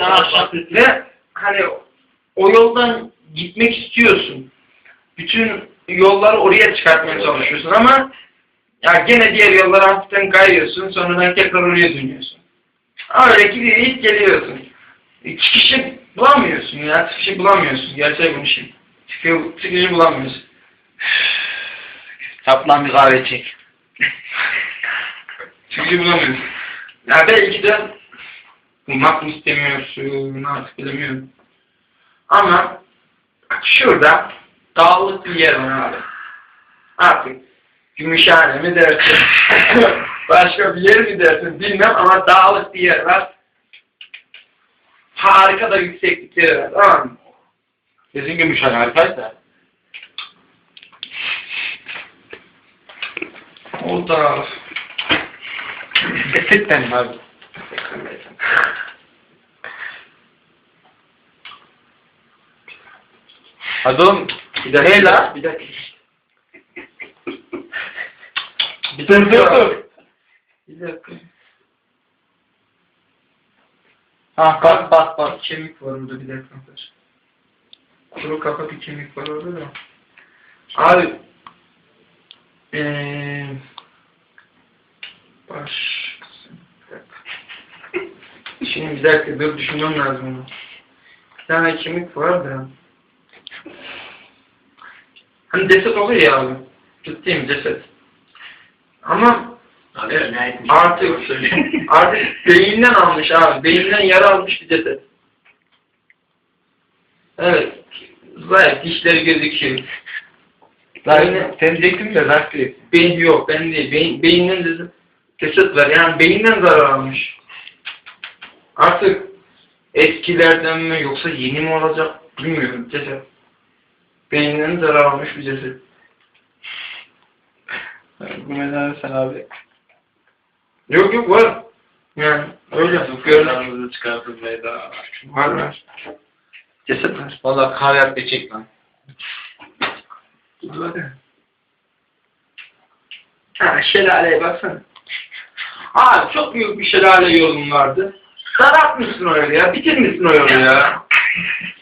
Lan aşağı. Ve hani o yoldan gitmek istiyorsun. Bütün yolları oraya çıkartmaya çalışıyorsun ama ya gene diğer yollara hafiften kayıyorsun sonradan tekrar oraya dönüyorsun. Öyle gidip geliyorsun. E, Çıkışı bulamıyorsun ya. Çıkışı bulamıyorsun. Gerçek bunun için. Çıkışı, bulamıyorsun. Kaplan bir kahve çek. Çıkışı bulamıyorsun. Ya belki de bulmak mı istemiyorsun artık bilemiyorum. Ama şurada dağlık bir yer var abi. Artık Gümüşhane mi dersin? Başka bir yer mi dersin bilmem ama dağlık bir yer var. Harika da yükseklikleri var. Tamam mı? Kesin gümüşhane harikaysa. O da Esetten mi abi? Oğlum. Bir dakika. Ne la? Bir dakika. Bir dur dur dur. Bir dakika. Ha bak bak bak. Bir kemik var orada bir dakika. Kuru kafa bir kemik var orada da. Abi eee baş dakika. Şimdi bir dakika dur düşünmem lazım onu. Bir tane kemik var da. Hani ceset oluyor ya abi. Ciddiyim ceset. Ama Abi, etmiş? artık artık beyinden almış abi. Beyinden yara almış bir ceset. Evet. Zayıf dişleri gözüküyor. Lan sen diyecektin de zart değil. Beyin yok ben değil. Beyin, beyinden de ceset var. Yani beyinden zarar almış. Artık eskilerden mi yoksa yeni mi olacak bilmiyorum ceset. Beyinden zarar almış bir ceset. Bu mezarı sen abi. Yok yok var. Yani öyle. Kırlarımızı çıkartıp veda. Var var. Ceset var. Valla kahve yap geçecek lan. Var ya. Ha şelaleye baksana. Aa çok büyük bir şelale yolun vardı. Daraltmışsın o yolu ya. Bitirmişsin o yolu ya.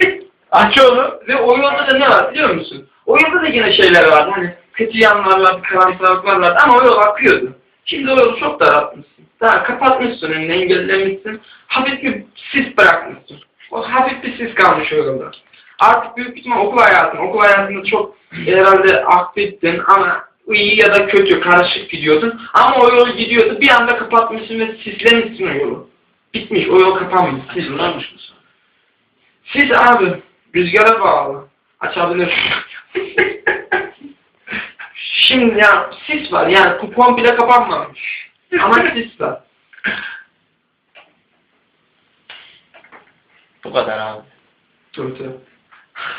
Aç oğlum. Ve o yolda da ne var biliyor musun? O yolda da yine şeyler vardı. Hani kötü yanlar vardı, karanlıklar vardı ama o yol akıyordu. Şimdi o yolu çok daraltmışsın. Daha kapatmışsın önünü, engellemişsin. Hafif bir sis bırakmışsın. O hafif bir sis kalmış o yolda. Artık büyük ihtimal okul hayatın, okul hayatında çok herhalde aktiftin ama iyi ya da kötü, karışık gidiyordun. Ama o yol gidiyordu. Bir anda kapatmışsın ve sislemişsin o yolu. Bitmiş, o yol kapanmış. Bunlarmış mısın? Sis abi, rüzgara bağlı. Açabilirsin. Şimdi ya sis var yani kupon bile kapanmamış. Ama sis var. Bu kadar abi. Dur dur.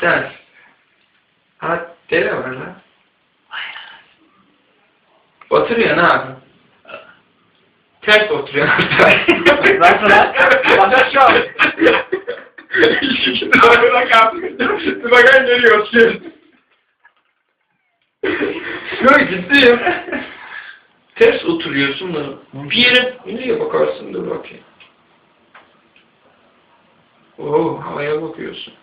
Sen. Ha dere var lan. Oturuyor ne abi? Ters oturuyor. Nasıl lan? Bak şu an. Bak abi. Bakan geliyor. Yok ciddiyim. Ters oturuyorsun da bir yere nereye bakarsın dur bakayım. Oo havaya bakıyorsun.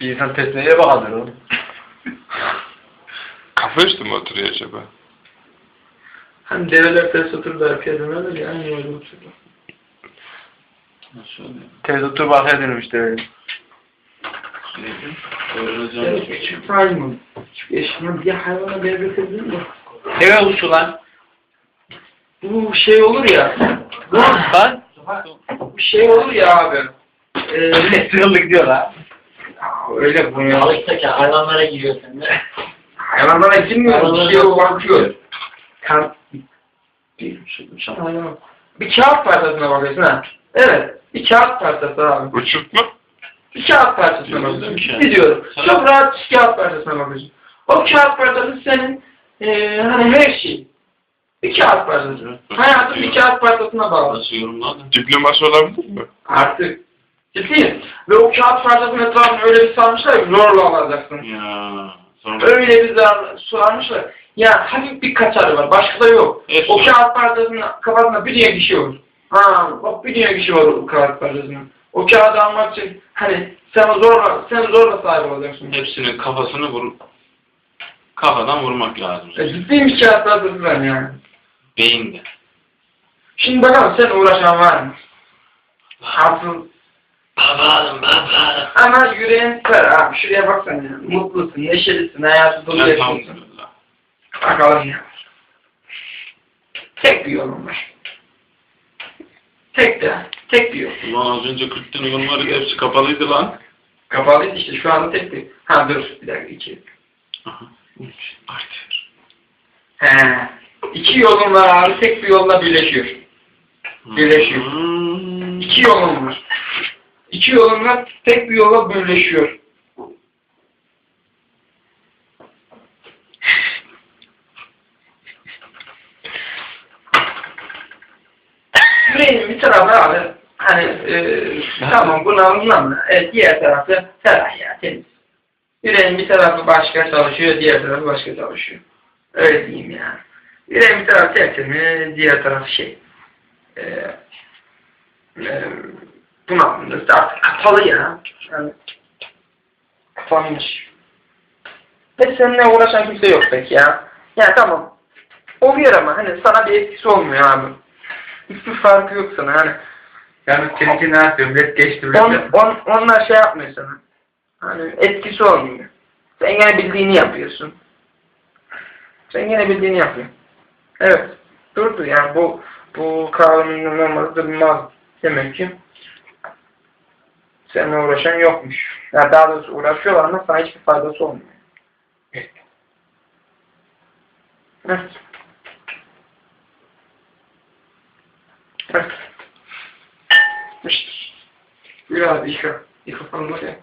Bir insan tesneye bakardır oğlum. Kafa üstü mü oturuyor acaba? Hani develer ters otururlar piyadeler ya aynı öyle otururlar. Nasıl oluyor? Tez otur bakaya dönüm işte öyle. Yani küçük maymun. Küçük eşya bir hayvana devlet edilir mi? Deve kuşu lan. Bu şey olur ya. Lan. Bu şey olur ya abi. Ee, Sığırlı gidiyor lan. öyle bu ya. Balıktaki hayvanlara giriyorsun de. Hayvanlara girmiyor. Bir şey bakıyor. Kan... Bir, hayvan. Bir kağıt parçasına bakıyorsun ha. Evet. Bir kağıt parçası abi. Uçurtma? Bir kağıt parçasına bakıyorsun. Gidiyorum. Çok rahat bir kağıt parçasına bakıyorsun. O kağıt parçası senin eee hani her şey. Bir kağıt parçası. Hayatın bir kağıt parçasına bağlı. Nasıl yorumladın? Diploması olabilir mi? Artık. Ciddiyim. Ve o kağıt parçasının etrafını öyle bir sarmışlar ki zorla alacaksın. Ya. Sonra Öyle bir sarmışlar. Ya hafif bir kaçarı var. Başka da yok. Evet, o kağıt parçasının kafasında bir diye bir şey olur. Ha, bak bir diye bir şey var o kağıt parçasının. O kağıdı almak için hani sen zorla, sen zorla sahip olacaksın. Hepsinin kafasını vur. Kafadan vurmak lazım. E, ciddiymiş kağıtlar tutulan yani. Beyinde. Şimdi bakalım sen uğraşan var mı? Asıl Bakalım bakalım. ama yüreğin fer abi. Şuraya baksana ya. Mutlusun, neşelisin, hayatı dolu yaşıyorsun. Bakalım ya. Tek bir yolum var. Tek de, tek bir yol. Ulan az önce 40 tane yol vardı hepsi kapalıydı lan. Kapalıydı işte şu anda tek bir. Ha dur bir dakika iki. Aha. Üç. Artır. He. İki yolum var abi tek bir yolla birleşiyor. Birleşiyor. Hmm. İki yolum var. İki yolum var tek bir yola birleşiyor. Yüreğin bir tarafı abi hani e, tamam buna anlamlı. Evet, diğer tarafı ferah ya temiz. Yüreğin bir tarafı başka çalışıyor, diğer tarafı başka çalışıyor. Öyle diyeyim yani. Yüreğin bir tarafı tertemiz, diğer tarafı şey. E, e, bunalımda artık kapalı ya. Yani, kapanmış. Ve seninle uğraşan kimse yok pek ya. Yani tamam. Oluyor ama hani sana bir etkisi olmuyor abi. Hiçbir farkı yok sana hani. Yani seninki ne yapıyorum? Red geçti On, bile. on, onlar şey yapmıyor sana. Hani etkisi olmuyor. Sen gene bildiğini yapıyorsun. Sen gene bildiğini yapıyorsun. Evet. Durdu yani bu bu kavramın olmadı durmaz. Demek ki seninle uğraşan yokmuş. Yani daha doğrusu uğraşıyorlar ama sana hiçbir faydası olmuyor. Evet. Evet. Evet. İşte. Biraz yıka. Yıka falan ya.